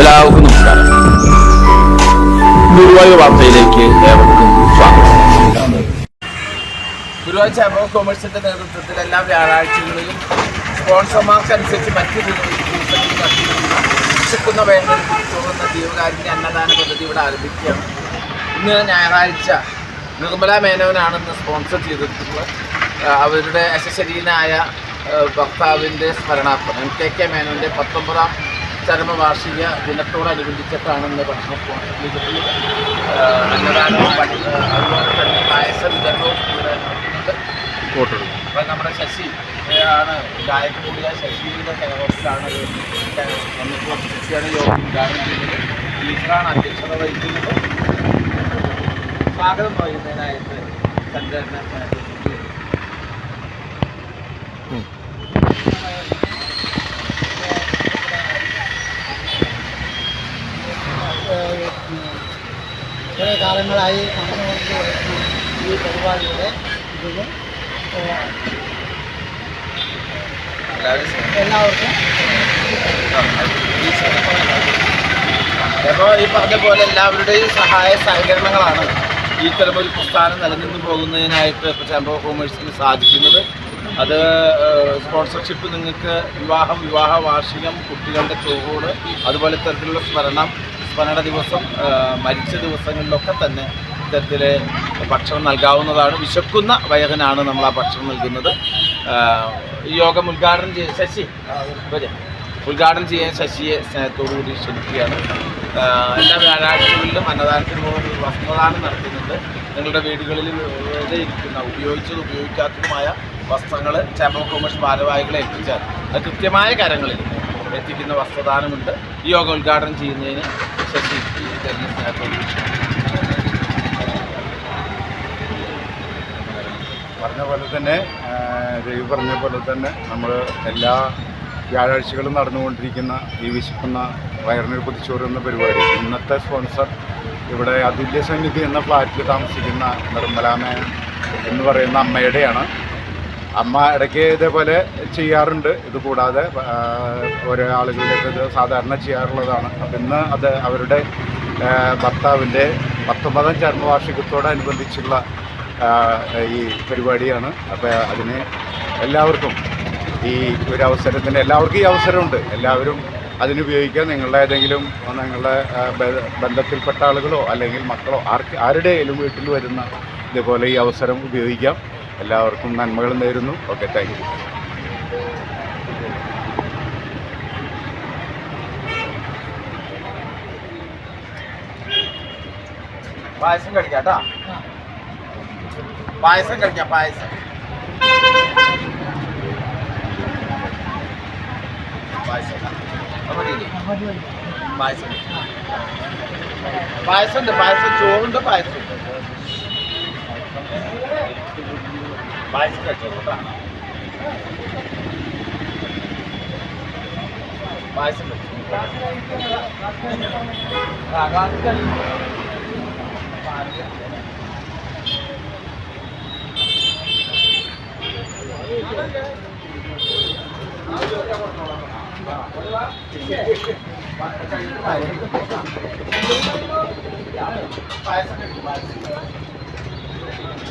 എല്ലാവർക്കും നമസ്കാരം. ഗുരുവായൂർ വാർത്തയിലേക്ക് ഏവർക്കും സ്വാഗതം. ഗുരുവായൂർ ചേംബർ ഓഫ് കൊമേഴ്സിന്റെ നേതൃത്വത്തിൽ എല്ലാ വ്യാഴാഴ്ചകളിലും സ്പോൺസർമാർക്കനുസരിച്ച് നടത്തിയിരുന്ന വിശക്കുന്ന വേണ്ടൽ ജീവകാരുണ്യ അന്നദാന പദ്ധതി ഇവിടെ ആരംഭിക്കുകയാണ്. ഇന്ന് ഞായറാഴ്ച നിർമ്മല മേനോനാണ് സ്പോൺസർ ചെയ്തിട്ടുള്ളത് അവരുടെ അശശരീനായ ഭർത്താവിന്റെ സ്മരണാർത്ഥം എം കെ കെ മേനോന്റെ പത്തൊമ്പതാം ചരമവാർഷിക ദിനത്തോടനുബന്ധിച്ചിട്ടാണെന്ന് ഭക്ഷണം ആ, അന്നദാനവും അതുപോലെ തന്നെ പായസ വിതരണവും ഇവിടെ നടക്കുന്നുണ്ട്. അപ്പം നമ്മുടെ ശശി ആണ് ഗായക കൂടിയ ശശിയുടെ കൈവശത്തിലാണ് വന്നിപ്പോൾ ശശിയാണ് യോഗം ഉദ്ഘാടനം ചെയ്യുന്നത് ടീച്ചറാണ് അധ്യക്ഷത വഹിക്കുന്നത്. സ്വാഗതം പറയുന്നതിനായിട്ട് ചന്ദ്രനെ കുറേ കാലങ്ങളായി നടന്നുകൊണ്ട് ഈ പരിപാടിയുടെ സ്നേഹം. എല്ലാവർക്കും അപ്പോൾ ഈ പറഞ്ഞ പോലെ എല്ലാവരുടെയും സഹായ സഹകരണങ്ങളാണ് ഈ തരം ഒരു പ്രസ്ഥാനം നിലനിന്ന് പോകുന്നതിനായിട്ട് ഇപ്പോൾ ചാമ്പർ ഓഫ് കോമേഴ്സിന് സാധിക്കുന്നത് അത് സ്പോൺസർഷിപ്പ് നിങ്ങൾക്ക് വിവാഹം വിവാഹ വാർഷികം കുട്ടികളുടെ ചോറ് അതുപോലെ തരത്തിലുള്ള സ്മരണം സ്മരണ ദിവസം മരിച്ച ദിവസങ്ങളിലൊക്കെ തന്നെ ഇത്തരത്തിൽ ഭക്ഷണം നൽകാവുന്നതാണ്. വിശക്കുന്ന വയകനാണ് നമ്മൾ ആ ഭക്ഷണം നൽകുന്നത്. യോഗം ഉദ്ഘാടനം ചെയ്ത് ശശി ഉദ്ഘാടനം ചെയ്യാൻ ശശിയെ സ്നേഹത്തോടു കൂടി ക്ഷണിക്കുകയാണ്. എല്ലാ വ്യാഴാഴ്ചകളിലും അന്നദാനത്തിന് പോകുന്ന വസ്ത്രദാനം നടത്തുന്നുണ്ട്. നിങ്ങളുടെ വീടുകളിൽ ഇരിക്കുന്ന ഉപയോഗിച്ചതും ഉപയോഗിക്കാത്തതുമായ വസ്ത്രങ്ങൾ ചാമ്പർ കോമേഴ്സ് ഭാരവാഹികളെ ഏൽപ്പിച്ചാൽ അത് കൃത്യമായ കരങ്ങളിൽ എത്തിക്കുന്ന വസ്ത്രദാനമുണ്ട്. ഈ യോഗ ഉദ്ഘാടനം ചെയ്യുന്നതിന് ശശി പറഞ്ഞ പോലെ തന്നെ രവി പറഞ്ഞ പോലെ തന്നെ നമ്മൾ എല്ലാ വ്യാഴാഴ്ചകളും നടന്നുകൊണ്ടിരിക്കുന്ന ഈ വിശക്കുന്ന വയറിനൊരു കുതിച്ചോറ് എന്ന പരിപാടി. ഇന്നത്തെ സ്പോൺസർ ഇവിടെ അതുല്യ സന്നിധി എന്ന ഫ്ലാറ്റിൽ താമസിക്കുന്ന നിർമ്മലാമ എന്ന് പറയുന്ന അമ്മയുടെയാണ്. അമ്മ ഇടയ്ക്ക് ഇതേപോലെ ചെയ്യാറുണ്ട്. ഇത് കൂടാതെ ഓരോ ആളുകളിലേക്ക് ഇത് സാധാരണ ചെയ്യാറുള്ളതാണ്. അപ്പം ഇന്ന് അത് അവരുടെ ഭർത്താവിന്റെ പത്തൊമ്പതാം ചർമ്മവാർഷികത്തോടനുബന്ധിച്ചുള്ള ഈ പരിപാടിയാണ്. അപ്പോൾ അതിന് എല്ലാവർക്കും ഈ ഒരു അവസരത്തിന് എല്ലാവർക്കും ഈ അവസരമുണ്ട്. എല്ലാവരും അതിനുപയോഗിക്കാൻ നിങ്ങളുടെ ഏതെങ്കിലും നിങ്ങളുടെ ബന്ധത്തിൽപ്പെട്ട ആളുകളോ അല്ലെങ്കിൽ മക്കളോ ആർക്ക് ആരുടെയെങ്കിലും വീട്ടിൽ വരുന്ന ഇതുപോലെ ഈ അവസരം ഉപയോഗിക്കാം. എല്ലാവർക്കും നന്മകൾ നേരുന്നു. Okay thank you. പായസം കഴിക്കാം കേട്ടോ. പായസം കഴിക്കാം പായസം. പായസം? പായസം പായസം ഉണ്ട് പായസം ചോറുണ്ട് പായസം ഉണ്ട് പായസം കഴിച്ചോ കേട്ടോ പായസം കഴിച്ചു ആ